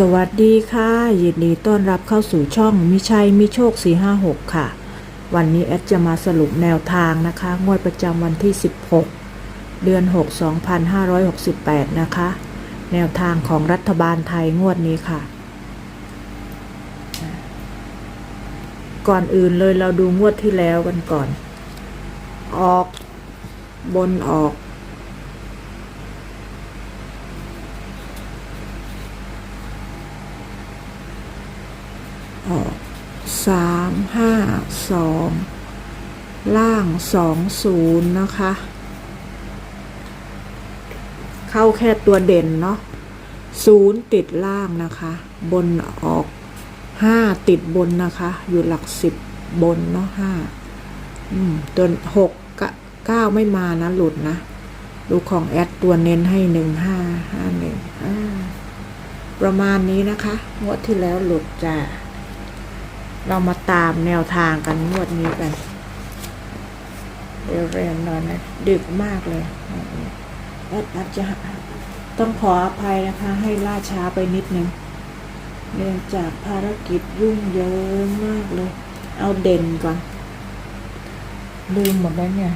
สวัสดีค่ะยินดีต้อนรับเข้าสู่ช่องมิชัยมิโชค 456 ค่ะ วันนี้แอดจะมาสรุปแนวทางนะคะ งวดประจำวันที่ 16 เดือน 6 2568 นะคะ แนวทางของรัฐบาลไทยงวดนี้ค่ะ ก่อนอื่นเลยเราดูงวดที่แล้วกันก่อน ออกบนออก ออก สามห้าสองล่างสองศูนย์นะคะ เข้าแค่ตัวเด่นเนาะศูนย์ติดล่างนะคะ บนออกห้าติดบนนะคะ อยู่หลักสิบบนเนาะห้าอืมตัวหกเก้าไม่มานะ หลุดนะดูของแอดตัวเน้นให้หนึ่งห้าห้าหนึ่งอ่าประมาณนี้นะคะงวดที่แล้วหลุดจ้า เรามาตามแนวทางกันงวดนี้กันเร็วๆหน่อยนะดึกมากเลยแอดอาจจะต้องขออภัยนะคะ ให้ล่าช้าไปนิดนึงเนื่องจากภารกิจยุ่งเยอะมากเลย เอาเด่นก่อน ลืมหมดแล้วเนี่ย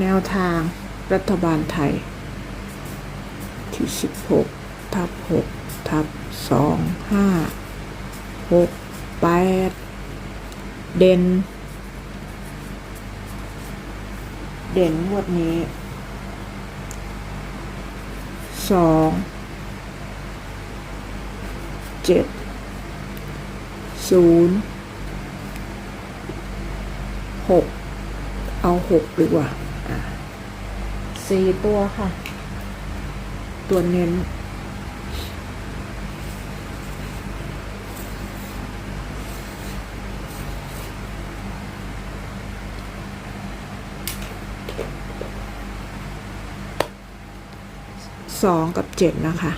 แนวทางรัฐบาลไทย ที่สิบหกทับหก ทับสองห้าหกแปดเด่น เด่นงวดนี้สองเจ็ดศูนย์หกเอาหกดีกว่าสี่ตัวค่ะ ตัวเน้น สองกับเจ็ดนะคะ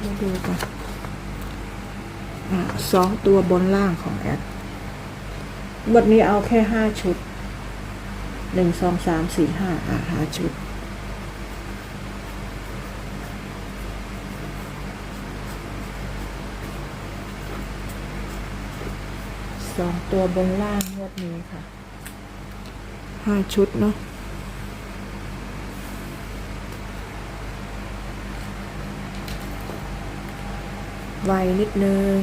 มาดูกันสองตัวบนล่างของแอดวันนี้เอาแค่ห้าชุดหนึ่งสองสามสี่ห้าอะห้าชุด สองตัวบนล่างงวดนี้ค่ะห้าชุดเนาะไวนิดนึง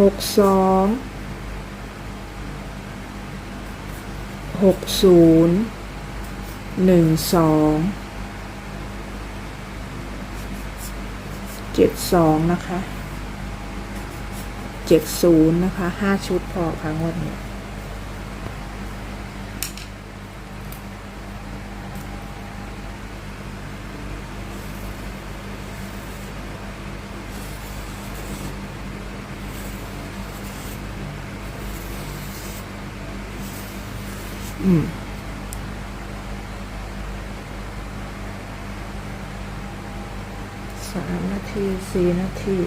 หกสอง หกศูนย์ หนึ่งสอง เจ็ดสองนะคะเจ็ดศูนย์นะคะห้าชุดพอค่ะงวดนี้อืม สามนาทีสี่นาที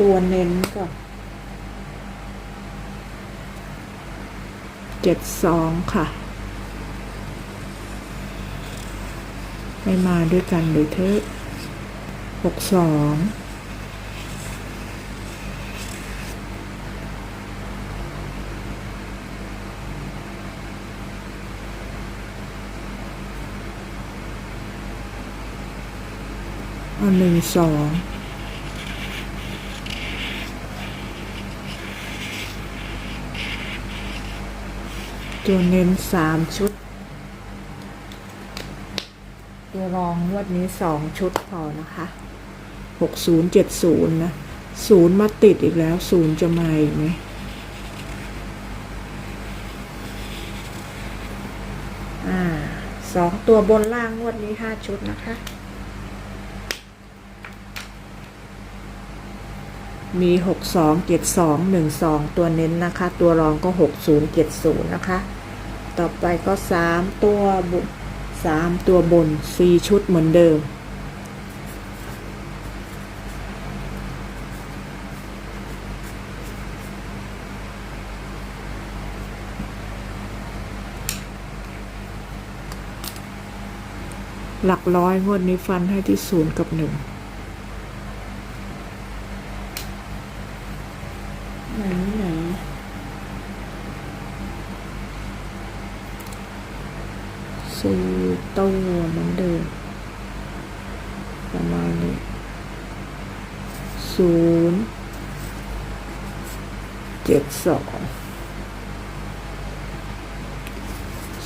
ตัวเน้นก่อนเจ็ดสองค่ะ ไม่มาด้วยกันเลยเถอะหกสอง เอาหนึ่งสองตัวเน้นสามชุด ตัวรองงวดนี้สองชุดพอนะคะหกศูนย์เจ็ดศูนย์นะศูนย์มาติดอีกแล้วศูนย์จะมาอีกไหมอ่าสองตัวบนล่างงวดนี้ห้าชุดนะคะ มีหกสองเจ็ดสองหนึ่งสองตัวเน้นนะคะ ตัวรองก็หกศูนย์เจ็ดศูนย์นะคะ ต่อไปก็สามตัวบุสามตัวบนสี่ชุดเหมือนเดิม หลักร้อยงวดนี้ฟันให้ที่ศูนย์กับหนึ่ง ไหนไหนสี่ตัวเหมือนเดิมประมาณนี้ศูนย์เจ็ดสอง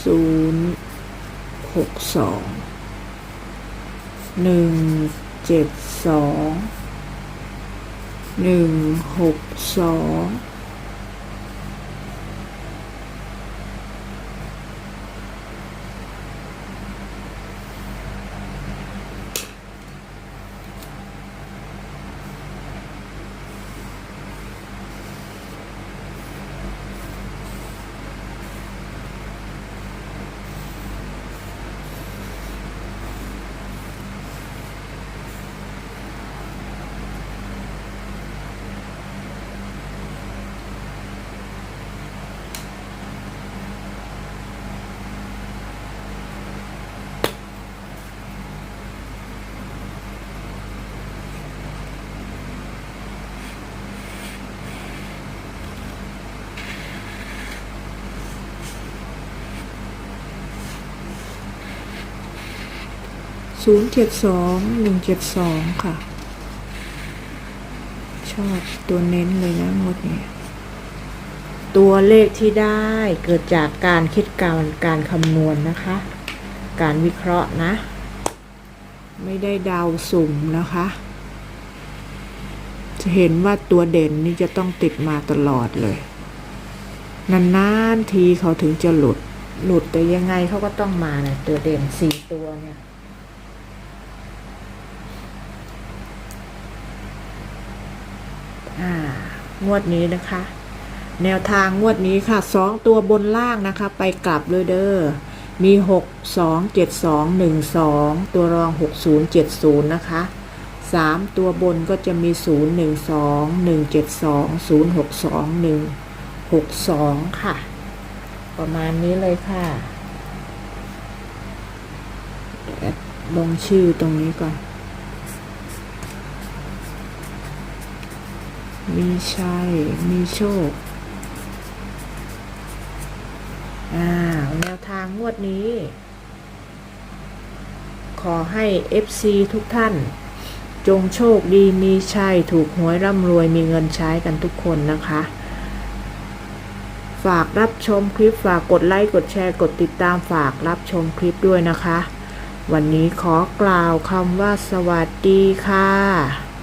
ศูนย์หกสองหนึ่งเจ็ดสอง หนึ่งหกสอง ศูนย์เจ็ดสองหนึ่งเจ็ดสองค่ะ ชอบตัวเน้นเลยนะงวดนี้ตัวเลขที่ได้เกิดจากการคิดการการคำนวณนะคะ การวิเคราะห์นะ ไม่ได้เดาสุ่มนะคะ จะเห็นว่าตัวเด่นนี่จะต้องติดมาตลอดเลย นานๆทีเขาถึงจะหลุด หลุดแต่ยังไงเขาก็ต้องมานะตัวเด่นสี่ตัวเนี่ย อ่า งวดนี้นะคะ แนวทางงวดนี้ค่ะสองตัวบนล่างนะคะ ไปกลับเลยเด้อมีหกสองเจ็ดสองหนึ่งสองตัวรองหกศูนย์เจ็ดศูนย์นะคะสามตัวบนก็จะมีศูนย์หนึ่งสองหนึ่งเจ็ดสองศูนย์หกสองหนึ่งหกสองค่ะ ประมาณนี้เลยค่ะแอดลงชื่อตรงนี้ก่อน มีชัย มีโชค อ่า แนวทางงวดนี้ ขอให้ FC ทุกท่าน จงโชคดีมีชัย ถูกหวยร่ำรวยมีเงินใช้กันทุกคนนะคะ ฝากรับชมคลิปฝากกดไลค์ กดแชร์ กดติดตามฝากรับชมคลิปด้วยนะคะ วันนี้ขอกล่าวคำว่าสวัสดีค่ะ